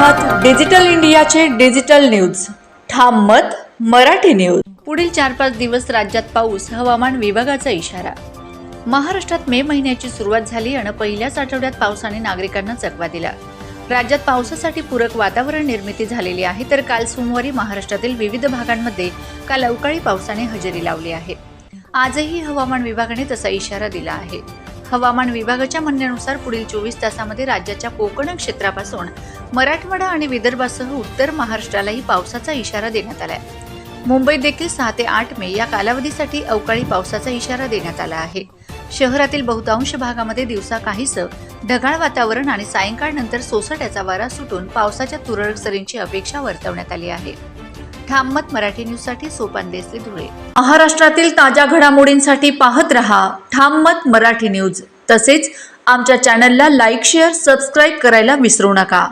Digital इंडियाचे digital news. ठाम मत मराठी न्यूज. पुढील चार पाच दिवस राज्यात पाऊस हवामान विभागाचा इशारा. महाराष्ट्रात मे महिन्याची सुरुवात झाली आणि पहिल्याच आठवड्यात पावसाने नागरिकांना चकवा दिला. राज्यात पावसासाठी पूरक वातावरण निर्मिती झालेली आहे तर काल सोमवारी महाराष्ट्रातील विविध भागांमध्ये काल अवकाळी पावसाने हजेरी लावली आहे. आजही हवामान विभागाने तसा इशारा दिला आहे. हवामान विभागाच्या म्हणण्यानुसार पुढील चोवीस तासामध्ये राज्याच्या कोकण क्षेत्रापासून मराठवाडा आणि विदर्भासह उत्तर महाराष्ट्रालाही पावसाचा इशारा देण्यात आलाय. मुंबईत देखील सहा ते आठ मे या कालावधीसाठी अवकाळी पावसाचा इशारा देण्यात आला आहे. शहरातील बहुतांश भागामध्ये दिवसा काहीसं ढगाळ वातावरण आणि सायंकाळनंतर सोसाट्याचा वारा सुटून पावसाच्या तुरळक सरींची अपेक्षा वर्तवण्यात आली आहे. ठाममत मराठी न्यूजसाठी सोपान देसले धुळे. महाराष्ट्रातील ताज्या घडामोडींसाठी पाहत रहा ठाममत मराठी न्यूज. तसेच आमच्या चॅनलला लाईक शेअर सबस्क्राईब करायला विसरू नका.